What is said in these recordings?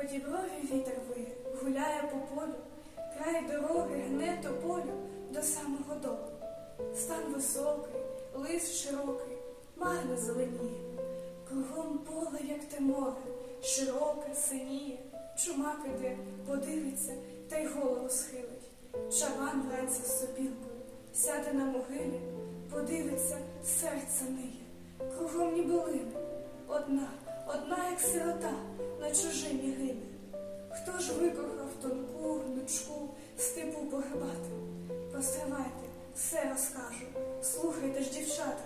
по діброві вітер виє, гуляє по полю, край дороги гне тополю до самого дому. Стан високий, лис широкий, марно зеленіє. Кругом поле, як те море, широке, синіє, чумак іде, подивиться та й голову схилить. Чаван вранці з сопілкою, сяде на могилі, подивиться, серце ниє, кругом ні билини. Одна, одна, як сирота, на чужині гине. Хто ж викохав тонку гнучку степу погребати? Постривайте, все розкажу, слухайте ж, дівчата.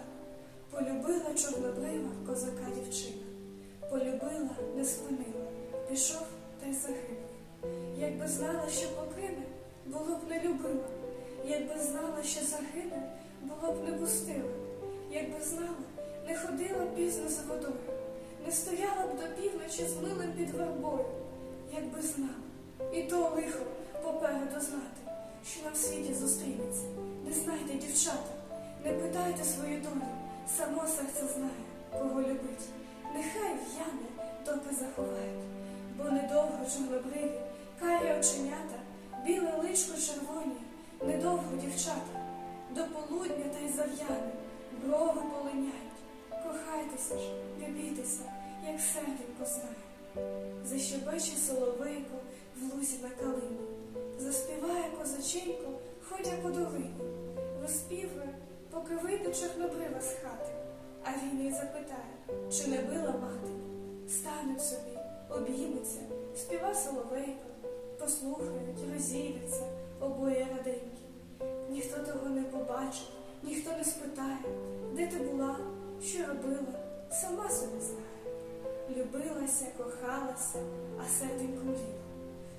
Полюбила чорнобрива козака дівчина, полюбила, не спинила, пішов та й загинув. Якби знала, що покине, було б не любила, якби знала, що загине, було б не пустила, якби знала, не ходила пізно за водою, не стояла б до півночі з милим під вербою, якби знала, і то лихо попереду знати, що на в світі зустрінеться. Не знайте, дівчата, не питайте свою долю, само серце знає, кого любить. Нехай в'яне, доки заховають, бо недовго чорнобриві, карі оченята, біле личко червоні, недовго дівчата, до полудня та й зав'яне, брови полиняють. Кохайтеся ж, не. Защебече соловейко в лузі на калині, заспіває козаченько, ходя по долині, розпівує, поки вийде чорнобрива з хати, а він її запитає, чи не била мати. Стануть собі, обіймуться, співа соловейко, послухають, розійдуться обоє раденькі. Ніхто того не побачить, ніхто не спитає, де ти була, що робила, сама собі знає. Любилася, кохалася, а серденько мліло.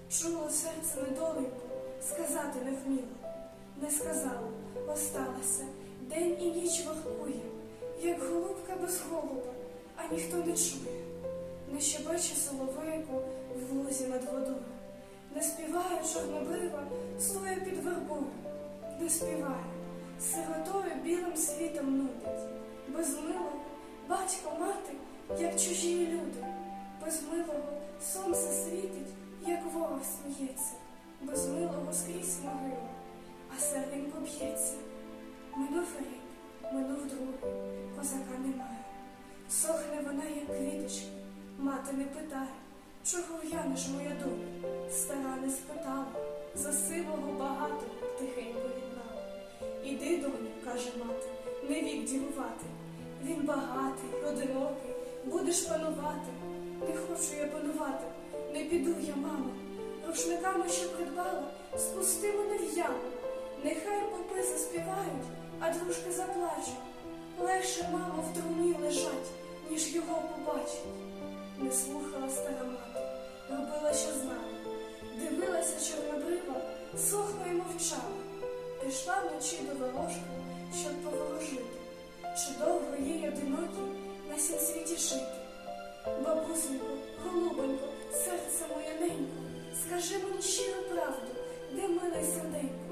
Чуло серце недоленько, сказати не вміло. Не сказала, осталася, день і ніч воркує, як голубка без голуба, а ніхто не чує. Не щебече соловейко в лузі над водою, не співає чорнобрива, стоя під вербою, не співає, сиротою білим світом нудить, без милого батько мати, як чужі люди, без милого сонце світить, як ворог сміється, без милого скрізь могила, а серденько б'ється. Минув рік, минув другий, козака немає. Сохне вона, як квіточка, мати не питає, чого в'янеш моя доля? Стара не спитала, за сивого багато тихенько віднала. Іди, доню, каже мати, не вік дівувати. Він багатий, одинокий, будеш панувати. Не хочу я панувати, не піду я, мамо. Рушниками, що придбала, спусти мене в яму. Нехай попи заспівають, а дружки заплачуть. Легше, мамо, в труні лежать, ніж його побачить. Не слухала стара мати, робила, що знала. Дивилася чорнобрива, сохла й мовчала. Пішла вночі до ворожки, щоб поворожити. Чи довго їй одинокій жити? Бабусенько, голубонько, серце моє ненько, скажи мені щиру правду, де милий серденько?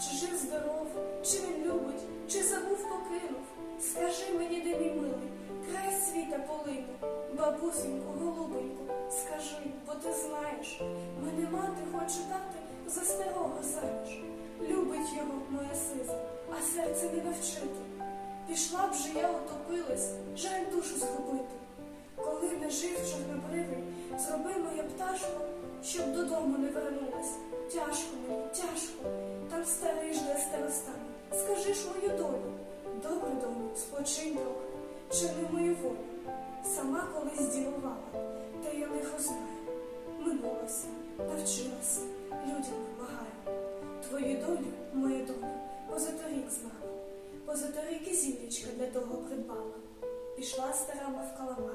Чи жив здоров, чи він любить, чи забув покинув? Скажи мені, де мій милий, край світа полину. Бабусенько, голубонько, скажи, бо ти знаєш, мене мати хоче дати за старого заміж. Любить його моя сиза, а серце не навчити. Пішла б же я утопилась, жаль душу згубити. Коли не жив чорнобривий, зроби моя пташко, щоб додому не вернулась. Тяжко мені, тяжко, там старий жде старостами. Скажи ж мою долю, добре дому, спочинь трохи, чи не мою волю. Сама колись ділувала, та я лихо знаю. Минулася, навчилася, людям помагаю. Твою долю, моя доля, позаторік знала. Позаторік і зілечка для того придбала. Пішла стара мов каламар,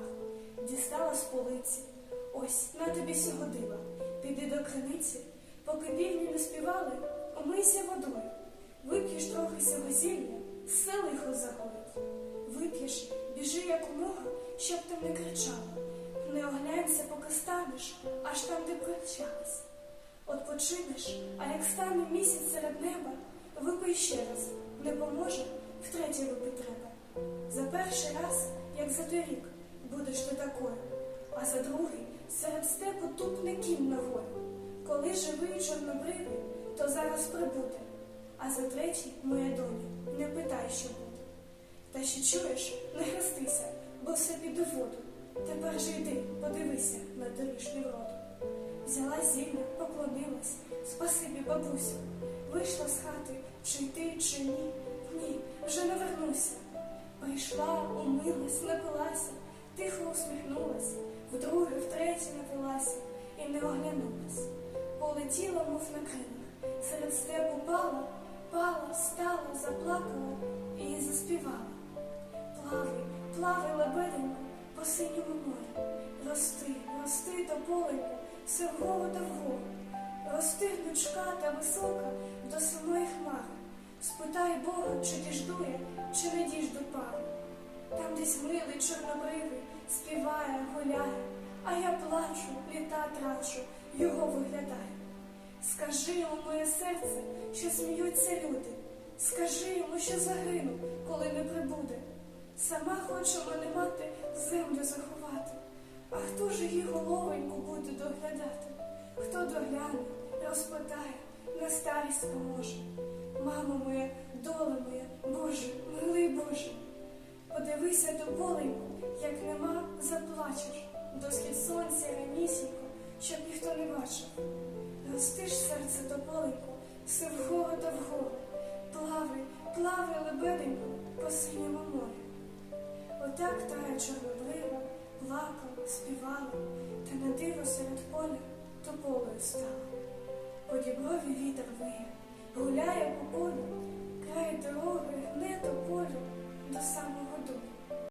дістала з полиці. Ось на тобі сьогодила. Піди до криниці, поки півні не співали, омийся водою. Вип'єш трохи сього зілля, все лихо загоїть. Вип'єш, біжи якомога, щоб там не кричало. Не оглянься, поки станеш, аж там, де прощалась. От починеш, а як стане місяць серед неба, випий ще раз, не поможе, втретє випити треба. За перший раз, як за торік, будеш ти такою. а за другий серед степу тупне кінь ногою. Коли живий чорнобривий, то зараз прибуде, а за третій, моя доню, не питай, що буде. Та ще чуєш, не хрестися, бо все піде воду. Тепер же йди, подивися на доріжню вроду. Взяла зілля, поклонилась, спасибі, бабусю. Вийшла з хати, чи йти, чи ні. Ні, вже не вернуся. Прийшла, умилась, напилася, тихо усміхнулась, вдруге, втретє напилася і не оглянулась. Полетіла, мов на крилах, серед степу пала, пала, стала, заплакала і заспівала. Плавай, плавай, лебеденько, по синьому морю. Рости, рости до тополенько, все вгору та вгору. Рости гнучка та висока до самої хмари. Спитай Бога, чи діждує, чи не діжду пару. Там десь милий чорнобривий співає, гуляє, а я плачу, літа трачу, його виглядаю. Скажи йому, моє серце, що сміються люди. Скажи йому, що загину, коли не прибуде. Сама хочу мене мати землю заховати. А хто ж її головоньку буде доглядати? Хто догляне, розпитає, на старість поможе. Мамо моя, доле моя, Боже, милий Боже. Подивися тополеньку, як нема, заплачеш. До схід сонця ранісінько, щоб ніхто не бачив. Рости ж серце тополеньку, все вгору та вгору. Плавай, плавай, лебеденько, по синьому морю. Отак тая чорнобрива, плакала, співала, та на диво серед поля тополею стала. По діброві вітер виє, гуляє по полю, край дороги, гне тополю до самого